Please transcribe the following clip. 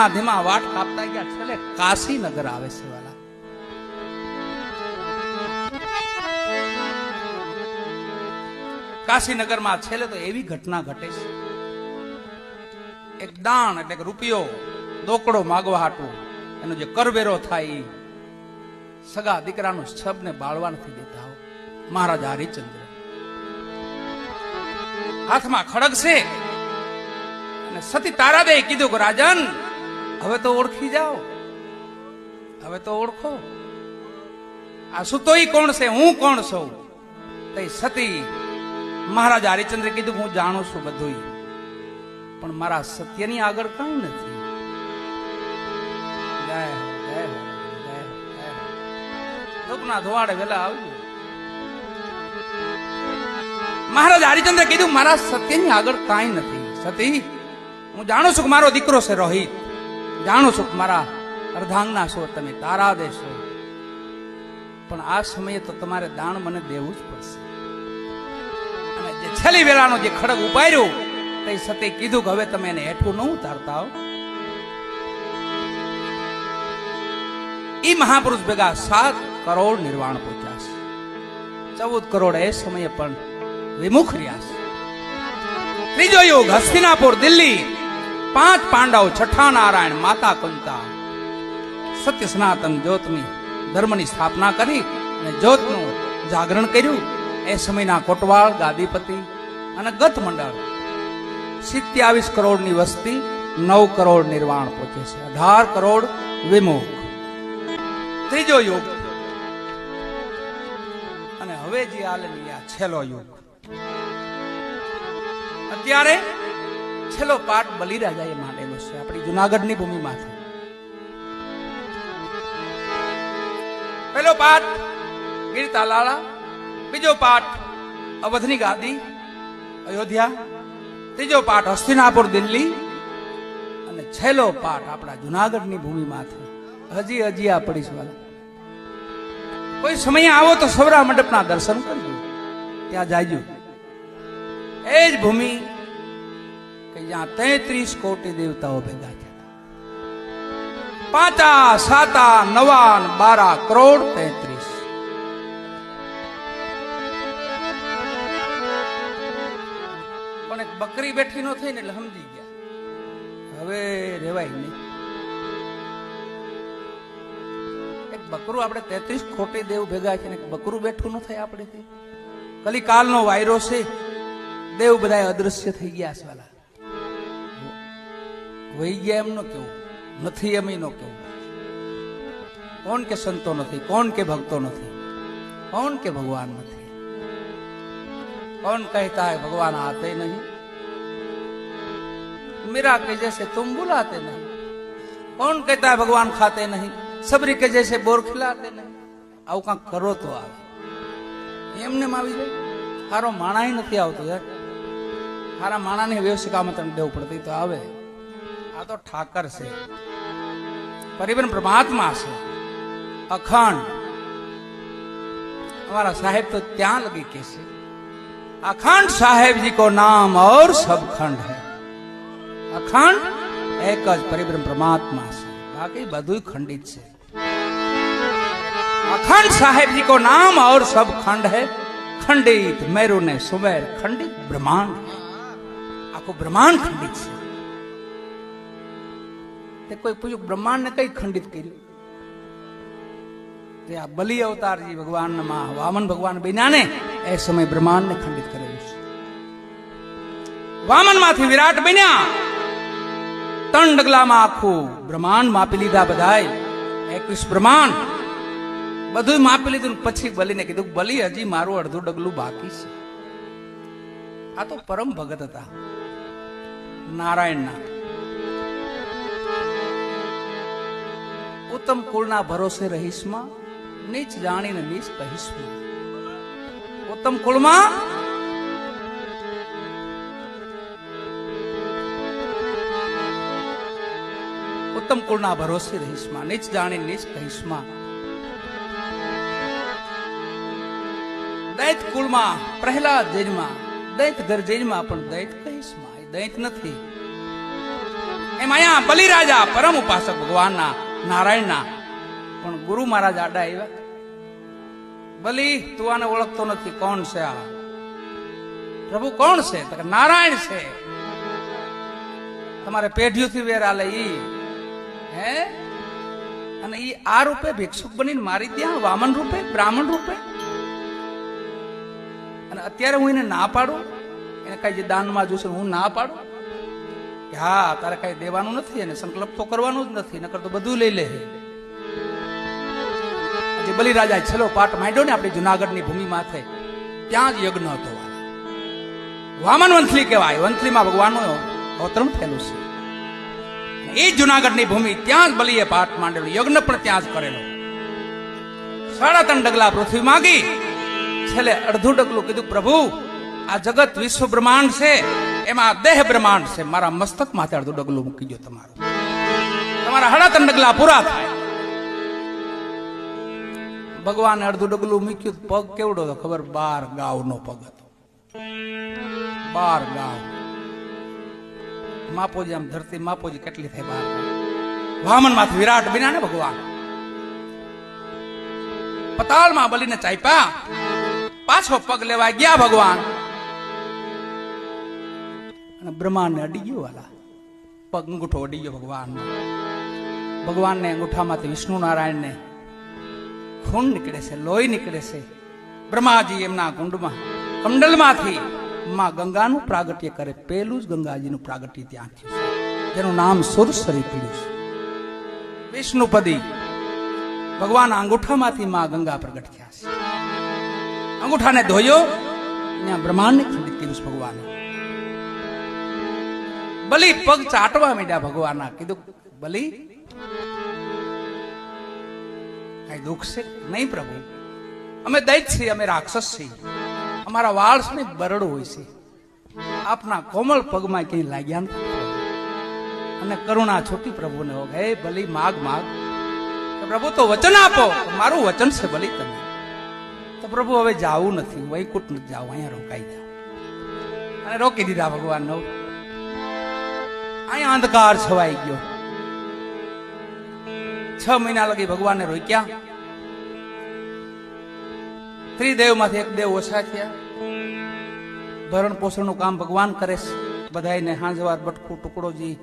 ધીમા ધીમા વાટ કાપતા ગયા. છેલ્લે કાશી નગર આવે છે વાલા. કાશીનગરમાં છેલ્લે તો એવી ઘટના ઘટે છે. એક દાણ એટલે કે રૂપિયો, દોકડો માગવા હાટું. એનો જે કરવેરો થાય ઈ સગા દીકરાનું શબને બાળવા નથી દેતા હો. મહારાજ હરિચંદ્ર. હાથમાં ખડગ છે. અને સતી તારાદે કીધું કે, રાજન હવે તો ઓળખી જાઓ. હવે તો ઓળખો. આ સુતોઈ કોણ છે? હું કોણ છું? તે સતી મહારાજ હરિચંદ્ર કીધું હું જાણું છું બધું પણ મારા સત્યની આગળ કઈ નથી. જય જય વેલા આવજો. મહારાજ હરિચંદ્ર કીધું, મારા સત્યની આગળ કાંઈ નથી. સતી, હું જાણું છું કે મારો દીકરો છે રોહિત. જાણું છું મારા અર્ધાંગના છો, તમે તારા દેશો પણ આ સમયે તો તમારે દાન મને દેવું જ પડશે. અને જે છેલ્લી વેળાનો જે ખડગ ઉપાડ્યો, તે સતે કીધું કે હવે તમે એને હેઠું ન ઉતારતા હો. ઈ મહાપુરુષ ભેગા સાત કરોડ નિર્વાણ પહોંચ્યા ચૌદ કરોડ એ સમયે પણ વિમુખ રહ્યા છે. ત્રીજો યુગ, હસ્તિનાપુર, દિલ્હી. પાંચ પાંડવ છઠ્ઠા નારાયણ માતા કુંતા. સત્ય સનાતન જ્યોતની ધર્મની સ્થાપના કરી અને જ્યોતનું જાગરણ કર્યું. એ સમયના કોટવાળ, ગાદીપતિ અને ગત મંડળ સિત્યાવીસ કરોડની વસ્તી, નવ કરોડ નિર્વાણ પહોંચે છે. અઢાર કરોડ વિમુખ. ત્રીજો યુગ. અને હવે જે આલની આ છેલ્લો યુગ. અત્યારે છેલ્લો પાઠ બલિરાજાએ માંડેલો છે, આપણી જુનાગઢની ભૂમિમાંથી. પહેલો પાઠ ગીર તાલાળા બીજો પાઠ, અવધની ગાદી, અયોધ્યા. ત્રીજો પાઠ, હસ્તિનાપુર દિલ્હી. અને છેલ્લો પાઠ આપણા જુનાગઢની ભૂમિમાંથી. હજી હજી આ પડી વાલા. કોઈ સમય આવો તો સૌરા મંડપના દર્શન કરજો. ત્યાં જાજો એ જ ભૂમિ જ્યાં તેત્રીસ કોટી દેવતાઓ ભેગા થયા પાંચા, સાતા નવા બારા કરોડ તેત્રીસ. પણ એક બકરી બેઠી નો થઈ ને એટલે સમજી ગયા. હવે રેવાય નહીં. એક બકરું આપણે તેત્રીસ ખોટી દેવ ભેગા છે એક બકરું બેઠું ન થાય આપણે કલી કાલનો વાયરો છે. દેવ બધા અદૃશ્ય થઈ ગયા છે વાલા. વહી ગયા એમ નો કેવું નથી એમ નો કેવું કોણ કે સંતો નથી કોણ કે ભક્તો નથી કોણ કે ભગવાન નથી कौन कहता है भगवान आते नहीं मीरा के जैसे तुम बुलाते नहीं कौन कहता है भगवान खाते नहीं सबरी के जैसे बोर खिलाते नहीं આવું કાંક કરો તો આવે એમને એમ આવી જાય સારો માણા નથી આવતો યાર સારા માણાને વ્યવસ્થિત આમંત્રણ દેવું પડતું તો આવે આ તો ઠાકર છે પરિવર્તન પરમાત્મા છે અખંડ हमारा साहेब तो ત્યાં लगी कैसे अखंड साहेब जी को नाम और सब खंड है अखंड एक જ પરિબ્રહ્મ પરમાત્મા છે બાકી બધું ખંડિત છે अखंड साहेब जी को नाम और सब खंड है खंडित मेरु ने सुमेर खंडित ब्रह्मांड है આખું બ્રહ્માંડ ખંડિત છે તે કોઈ પૂછ્યું બ્રહ્માંડ ને કઈ ખંડિત કર્યું? તે આ બલિ અવતારજી ભગવાન વામન ભગવાન બન્યા એ સમય બ્રહ્માંડ ને ખંડિત કરેલું છે. વામનમાંથી વિરાટ બન્યા. ત્રણ ડગલામાં આખું બ્રહ્માંડ માપી લીધા બધાય એકવીસ બ્રહ્માંડ. બધું માપી લીધું પછી બલીને કીધું, બલી હજી મારું અડધું ડગલું બાકી છે. આ તો પરમ ભગત હતા. નારાયણના. ઉત્તમ કુળના ભરોસે રહીશમાં નીચ જાણીને નીચ કહીશમાં ઉત્તમ કુળમાં? ઉત્તમ કુળના ભરોસે રહીશમાં નીચ જાણી નીચ કહીશમાં દૈત કુળમાં, પ્રહલાદ જૈનમાં દૈત ઘર જૈનમાં પણ દૈત કહીશમાં દૈત નથી. એમ અહીંયા બલિરાજા, પરમ ઉપાસક ભગવાનના નારાયણના. પણ ગુરુ મહારાજ આડા આવ્યા. બલી તું આને ઓળખતો નથી, કોણ છે આ? પ્રભુ કોણ છે? નારાયણ છે. તમારે પેઢીઓથી વેર આલે ઈ. હે? અને ઈ આ રૂપે ભિક્ષુક બનીને મારી ત્યાં, વામન રૂપે, બ્રાહ્મણ રૂપે? અને અત્યારે હું એને ના પાડું? એને કઈ દાનમાં જોશે, હું ના પાડું? કે હા, તારે કઈ દેવાનું નથી અને સંકલ્પ તો કરવાનો જ નથી, નકર તો બધું લઈ લે આજે બલિરાજા છેલ્લો પાઠ માંડ્યો ને આપણી જુનાગઢની ભૂમિ માથે ત્યાં જ યજ્ઞ હતો. વામન વંથલી કહેવાય, વંથલીમાં ભગવાનનું અવતરણ થયેલું છે. એ જુનાગઢની ભૂમિ ત્યાં જ બલિએ પાઠ માંડેલો, યજ્ઞ પણ ત્યાં જ કરેલો. સાડા ત્રણ ડગલા પૃથ્વી માગી. છેલ્લે અડધું ડગલું કીધું, પ્રભુ, આ જગત વિશ્વ બ્રહ્માંડ છે. એમાં દેહ બ્રહ્માંડ છે. મારા મસ્તક માથે અડધું ડગલું મૂકી દો તમારું. તમારા હડા ત્રણ ડગલા પૂરા થાય. ભગવાને અડધું ડગલું મૂક્યું. પગ કેવડો હતો ખબર? બાર ગાવનો પગ હતો. બાર ગાવ. માપોજી આમ ધરતી માપોજી કેટલી થાય બાર વામનમાંથી વિરાટ બિના ને ભગવાન. પતાળમાં બલીને ચાપ્યા. પાછો પગ લેવા ગયા ભગવાન. અને બ્રહ્માંડને અડી ગયો વાલા. પગ અંગૂઠો અડી ગયો ભગવાન ભગવાનને અંગૂઠામાંથી વિષ્ણુ નારાયણને ખૂન નીકળે છે, લોહી નીકળે છે. બ્રહ્માજી એમના કુંડમાં, કંડલમાંથી માં ગંગાનું પ્રાગટ્ય કરે. પેલું જ ગંગાજીનું પ્રાગટ્ય ત્યાં થયું જેનું નામ સુરસરી પીડ્યું છે. વિષ્ણુપદી ભગવાન અંગૂઠામાંથી માં ગંગા પ્રગટ થયા છે. અંગૂઠાને ધોયો, ત્યાં બ્રહ્માંડને ખંડિત કર્યું છે ભગવાને. બલી પગ ચાટવા મીડ્યા ભગવાનના. કીધું, બલી, કઈ દુઃખ છે? નહીં પ્રભુ. અમે દૈત છીએ, અમે રાક્ષસ છીએ. અમારા વાળ ને બરડો હોય છે. આપના કોમળ પગમાં ક્યાંય લાગ્યા અને કરુણા છોટી પ્રભુને હો હે બલી, માગ માગ. પ્રભુ, તો વચન આપો. મારું વચન છે બલી તમે તો પ્રભુ, હવે જાવું નથી. વૈકુંઠ નથી જાવું. અહીંયા રોકાઈ જાવ અને રોકી દીધા ભગવાન નો અહીંયા અંધકાર છવાઈ ગયો. છ મહિના લગી ભગવાનને રોક્યા. ત્રિદેવમાંથી એક દેવ ઓછા થયા. ભરણ પોષણનું કામ ભગવાન કરે છે. બધાને હાંજવાર બટકું ટુકડો, જી